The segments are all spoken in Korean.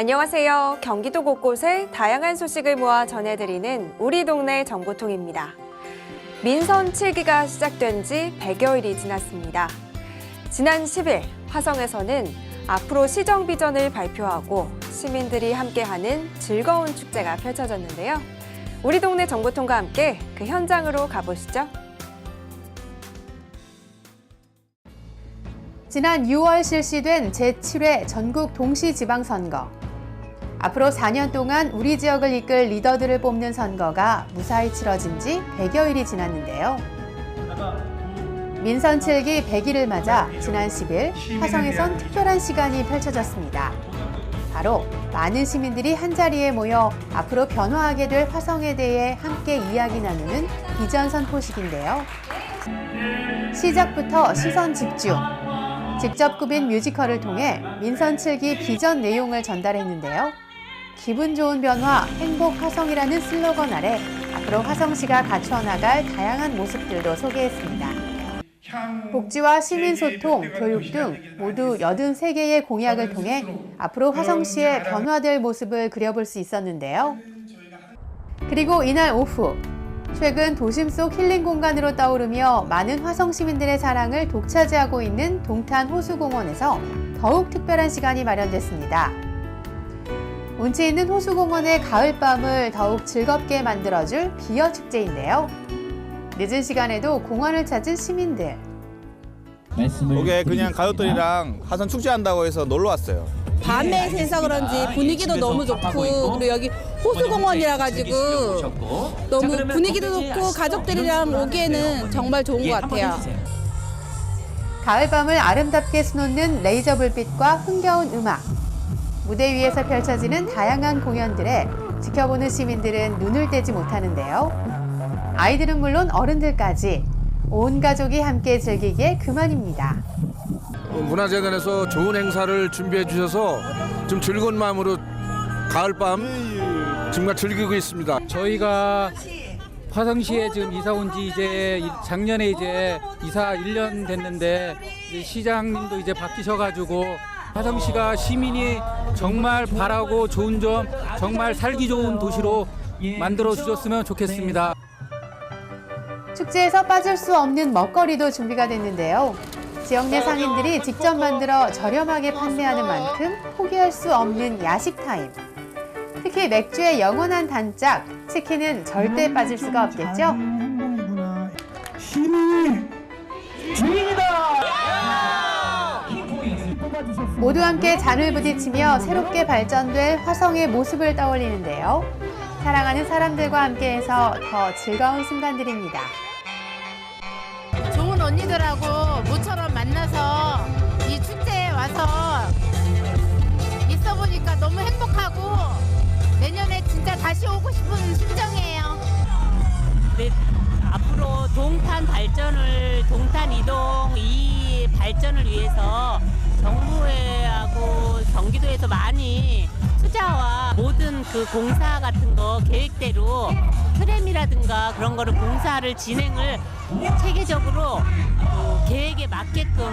안녕하세요. 경기도 곳곳에 다양한 소식을 모아 전해드리는 우리 동네 정보통입니다. 민선 7기가 시작된 지 100여일이 지났습니다. 지난 10일 화성에서는 앞으로 시정 비전을 발표하고 시민들이 함께하는 즐거운 축제가 펼쳐졌는데요. 우리 동네 정보통과 함께 그 현장으로 가보시죠. 지난 6월 실시된 제7회 전국 동시지방선거. 앞으로 4년 동안 우리 지역을 이끌 리더들을 뽑는 선거가 무사히 치러진 지 100여일이 지났는데요. 민선 7기 100일을 맞아 지난 10일 화성에선 특별한 시간이 펼쳐졌습니다. 바로 많은 시민들이 한자리에 모여 앞으로 변화하게 될 화성에 대해 함께 이야기 나누는 비전 선포식인데요. 시작부터 시선 집중, 직접 꾸민 뮤지컬을 통해 민선 7기 비전 내용을 전달했는데요. 기분 좋은 변화, 행복 화성이라는 슬로건 아래 앞으로 화성시가 갖춰 나갈 다양한 모습들도 소개했습니다. 복지와 시민소통, 교육 등 모두 83개의 공약을 통해 앞으로 화성시의 변화될 모습을 그려볼 수 있었는데요. 그리고 이날 오후 최근 도심 속 힐링 공간으로 떠오르며 많은 화성 시민들의 사랑을 독차지하고 있는 동탄 호수공원에서 더욱 특별한 시간이 마련됐습니다. 운치 있는 호수공원의 가을밤을 더욱 즐겁게 만들어줄 비어 축제인데요. 늦은 시간에도 공원을 찾은 시민들. 이게 그냥 가족들이랑 화산 축제한다고 해서 놀러 왔어요. 밤에 새서 그런지 분위기도 너무 좋고 그리고 여기 호수공원이라 가지고 너무 분위기도 좋고 가족들이랑 오기에는 정말 좋은 것 같아요. 가을밤을 아름답게 수놓는 레이저 불빛과 흥겨운 음악. 무대 위에서 펼쳐지는 다양한 공연들에 지켜보는 시민들은 눈을 떼지 못하는데요. 아이들은 물론 어른들까지 온 가족이 함께 즐기기에 그만입니다. 문화재단에서 좋은 행사를 준비해 주셔서 좀 즐거운 마음으로 가을밤 정말 즐기고 있습니다. 저희가 화성시에 지금 이사 온 지 이제 이- 작년에 이제 이사 1년 됐는데 이제 시장님도 이제 바뀌셔가지고 화성시가 시민이 정말 바라고 좋은 점 정말 살기 좋은 도시로 만들어 주셨으면 좋겠습니다. 축제에서 빠질 수 없는 먹거리도 준비가 됐는데요. 지역 내 상인들이 직접 만들어 저렴하게 판매하는 만큼 포기할 수 없는 야식 타임. 특히 맥주의 영원한 단짝, 치킨은 절대 빠질 수가 없겠죠? 모두 함께 잔을 부딪히며 새롭게 발전될 화성의 모습을 떠올리는데요. 사랑하는 사람들과 함께해서 더 즐거운 순간들입니다. 좋은 언니들하고 모처럼 만나서 이 축제에 와서 있어 보니까 너무 행복하고 내년에 진짜 다시 오고 싶은 심정이에요. 네, 앞으로 동탄 발전을 동탄 이동 이 발전을 위해서 정부하고 경기도에서 많이 투자와 모든 그 공사 같은 거 계획대로 트램이라든가 그런 거를 공사를 진행을 체계적으로 그 계획에 맞게끔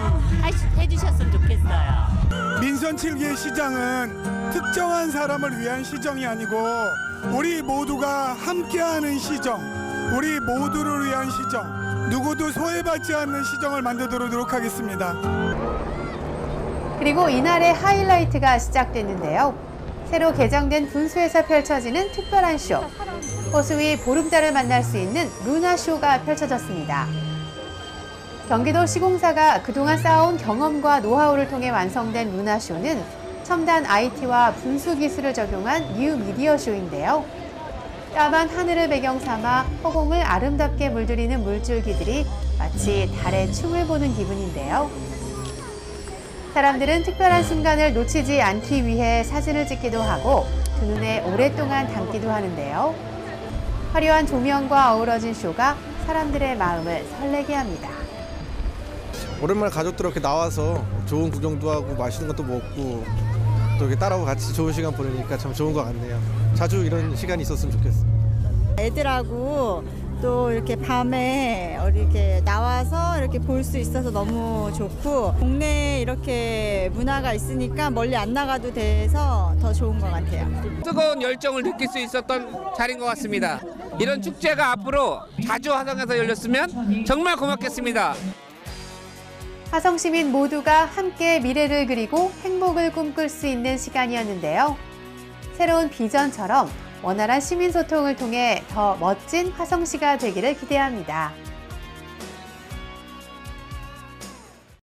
해주셨으면 좋겠어요. 민선 7기의 시장은 특정한 사람을 위한 시정이 아니고 우리 모두가 함께하는 시정, 우리 모두를 위한 시정, 누구도 소외받지 않는 시정을 만들도록 하겠습니다. 그리고 이날의 하이라이트가 시작됐는데요. 새로 개정된 분수에서 펼쳐지는 특별한 쇼. 호수 위 보름달을 만날 수 있는 루나쇼가 펼쳐졌습니다. 경기도 시공사가 그동안 쌓아온 경험과 노하우를 통해 완성된 루나쇼는 첨단 IT와 분수 기술을 적용한 뉴 미디어 쇼인데요. 까만 하늘을 배경 삼아 허공을 아름답게 물들이는 물줄기들이 마치 달의 춤을 보는 기분인데요. 사람들은 특별한 순간을 놓치지 않기 위해 사진을 찍기도 하고 두 눈에 오랫동안 담기도 하는데요. 화려한 조명과 어우러진 쇼가 사람들의 마음을 설레게 합니다. 오랜만에 가족들 이렇게 나와서 좋은 구경도 하고 맛있는 것도 먹고 또 이렇게 딸하고 같이 좋은 시간 보내니까 참 좋은 것 같네요. 자주 이런 시간이 있었으면 좋겠어요. 애들하고 또 이렇게 밤에 이렇게 나와서 이렇게 볼 수 있어서 너무 좋고 동네에 이렇게 문화가 있으니까 멀리 안 나가도 돼서 더 좋은 것 같아요. 뜨거운 열정을 느낄 수 있었던 자리인 것 같습니다. 이런 축제가 앞으로 자주 화성에서 열렸으면 정말 고맙겠습니다. 화성 시민 모두가 함께 미래를 그리고 행복을 꿈꿀 수 있는 시간이었는데요. 새로운 비전처럼 원활한 시민 소통을 통해 더 멋진 화성시가 되기를 기대합니다.